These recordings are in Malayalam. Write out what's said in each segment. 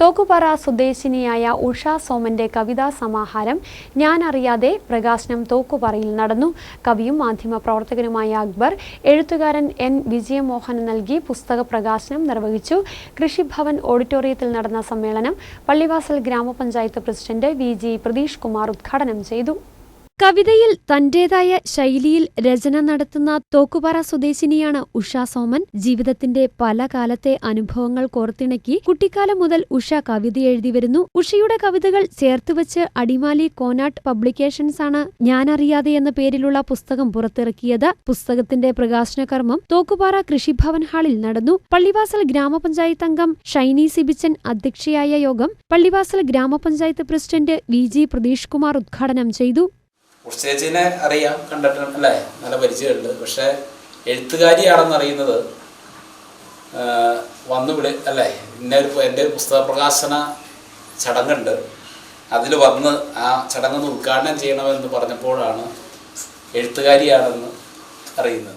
തോക്കുപാറ സ്വദേശിനിയായ ഉഷ സോമന്റെ കവിതാ സമാഹാരം ഞാൻ അറിയാതെ പ്രകാശനം തോക്കുപാറയിൽ നടന്നു. കവിയും മാധ്യമപ്രവർത്തകനുമായ അക്ബർ എഴുത്തുകാരൻ എൻ. വിജയമോഹൻ നൽകി പുസ്തക പ്രകാശനം നിർവഹിച്ചു. കൃഷിഭവൻ ഓഡിറ്റോറിയത്തിൽ നടന്ന സമ്മേളനം പള്ളിവാസൽ ഗ്രാമപഞ്ചായത്ത് president V. G. Pratheesh Kumar ഉദ്ഘാടനം ചെയ്തു. കവിതയിൽ തന്റേതായ ശൈലിയിൽ രചന നടത്തുന്ന തോക്കുപാറ സ്വദേശിനിയാണ് ഉഷ സോമൻ. ജീവിതത്തിന്റെ പല കാലത്തെ അനുഭവങ്ങൾ കോർത്തിണക്കി കുട്ടിക്കാലം മുതൽ ഉഷ കവിത എഴുതി വരുന്നു. ഉഷയുടെ കവിതകൾ ചേർത്തുവച്ച് അടിമാലി കോനാട്ട് പബ്ലിക്കേഷൻസ് ആണ് ഞാനറിയാതെ എന്ന പേരിലുള്ള പുസ്തകം പുറത്തിറക്കിയത്. പുസ്തകത്തിന്റെ പ്രകാശന കർമ്മം തോക്കുപാറ കൃഷിഭവൻ ഹാളിൽ നടന്നു. പള്ളിവാസൽ ഗ്രാമപഞ്ചായത്ത് അംഗം ഷൈനി സിബിച്ചൻ അധ്യക്ഷയായ യോഗം പള്ളിവാസൽ ഗ്രാമപഞ്ചായത്ത് president V G Pratheesh Kumar ഉദ്ഘാടനം ചെയ്തു. ഉഷേച്ചിനെ അറിയാം കണ്ടിട്ടുണ്ട് അല്ലേ? നല്ല പരിചയമുണ്ട്. പക്ഷേ എഴുത്തുകാരിയാണെന്ന് അറിയുന്നത് വന്നു വിളി അല്ലേ? ഇന്ന ഒരു എന്റെ ഒരു പുസ്തക പ്രകാശന ചടങ്ങുണ്ട്. അതിൽ വന്ന് ആ ചടങ്ങ് ഉദ്ഘാടനം ചെയ്യണമെന്ന് പറഞ്ഞപ്പോഴാണ് എഴുത്തുകാരിയാണെന്ന് അറിയുന്നത്.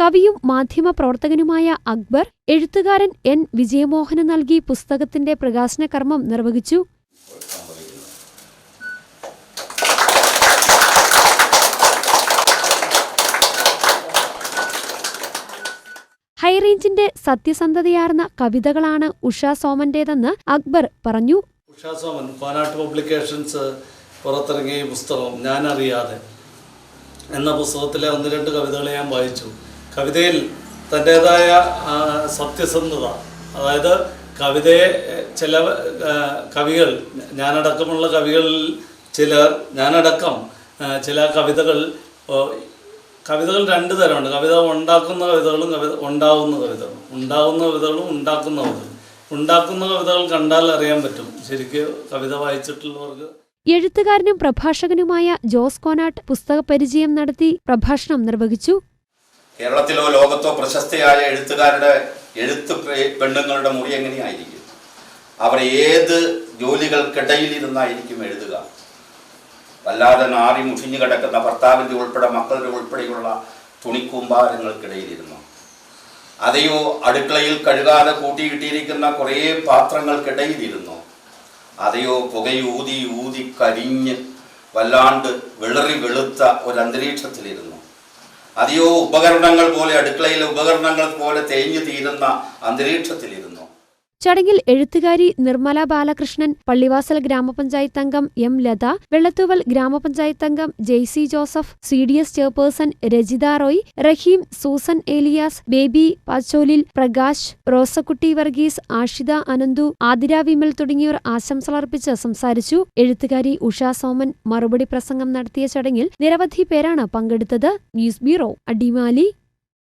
കവിയും മാധ്യമ പ്രവർത്തകനുമായ അക്ബർ എഴുത്തുകാരൻ എൻ. വിജയമോഹന് നൽകി പുസ്തകത്തിന്റെ പ്രകാശന കർമ്മം നിർവഹിച്ചു. ഹൈറേഞ്ചിന്റെ സത്യസന്ധതയാർന്ന കവിതകളാണ് ഉഷ സോമന്റേതെന്ന് അക്ബർ പറഞ്ഞു. ഉഷാ സോമൻ പാലാട്ട് പബ്ലിക്കേഷൻസ് പുറത്തിറങ്ങിയ പുസ്തകം ഞാനറിയാതെ എന്ന പുസ്തകത്തിലെ ഒന്ന് രണ്ട് കവിതകൾ ഞാൻ വായിച്ചു. കവിതയിൽ തന്റേതായ സത്യസന്ധത അതായത് കവിതയെ ചില കവികൾ ഞാനടക്കമുള്ള കവികളിൽ ചിലർ ഞാനടക്കം ചില കവിതകൾ കവിതകൾ രണ്ട് തരമുണ്ട്. കവിത ഉണ്ടാക്കുന്ന കവിതകളും കവിത ഉണ്ടാവുന്ന കവിതകളും. ഉണ്ടാവുന്ന കവിതകളും ഉണ്ടാക്കുന്ന കവിതകളും. ഉണ്ടാക്കുന്ന കവിതകൾ കണ്ടാൽ അറിയാൻ പറ്റും. ശരിക്കും കവിത വായിച്ചിട്ടുള്ളവർക്ക് എഴുത്തുകാരനും പ്രഭാഷകനുമായ ജോസ് കോനാട്ട് പുസ്തക പരിചയം നടത്തി പ്രഭാഷണം നിർവഹിച്ചു. കേരളത്തിലോ ലോകത്തോ പ്രശസ്തയായ എഴുത്തുകാരുടെ എഴുത്ത് പെണ്ണുങ്ങളുടെ മുറി എങ്ങനെയായിരിക്കും? അവർ ഏത് ജോലികൾക്കിടയിലിരുന്നായിരിക്കും എഴുതുക? വല്ലാതെ നാറി മുഷിഞ്ഞു കിടക്കുന്ന ഭർത്താവിന്റെ ഉൾപ്പെടെ മക്കളുടെ ഉൾപ്പെടെയുള്ള തുണിക്കൂമ്പാരങ്ങൾക്കിടയിലിരുന്നു. അതെയോ അടുക്കളയിൽ കഴുകാതെ കൂട്ടിയിട്ടിരിക്കുന്ന കുറേ പാത്രങ്ങൾക്കിടയിലിരുന്നു. അതെയോ പുകയൂതി ഊതി കരിഞ്ഞ് വല്ലാണ്ട് വിളറി വെളുത്ത ഒരു അന്തരീക്ഷത്തിലിരുന്നു അതെയോ ഉപകരണങ്ങൾ പോലെ അടുക്കളയിലെ ഉപകരണങ്ങൾ പോലെ തേഞ്ഞു തീരുന്ന അന്തരീക്ഷത്തിലിരുന്നു. ചടങ്ങിൽ എഴുത്തുകാരി നിർമ്മല ബാലകൃഷ്ണൻ പള്ളിവാസൽ ഗ്രാമപഞ്ചായത്ത് അംഗം എം ലത വെള്ളത്തൂവൽ ഗ്രാമപഞ്ചായത്ത് അംഗം Jaicy Joseph C D S chairperson Rajitha Roy Raheem Susan Elias Baby Pacholil Prakash Rosakutty Varghese Ashitha Ananthu Athira Vimal തുടങ്ങിയവർ ആശംസകളർപ്പിച്ച് സംസാരിച്ചു. എഴുത്തുകാരി ഉഷ സോമൻ മറുപടി പ്രസംഗം നടത്തിയ ചടങ്ങിൽ നിരവധി പേരാണ് പങ്കെടുത്തത്. News bureau Adimali.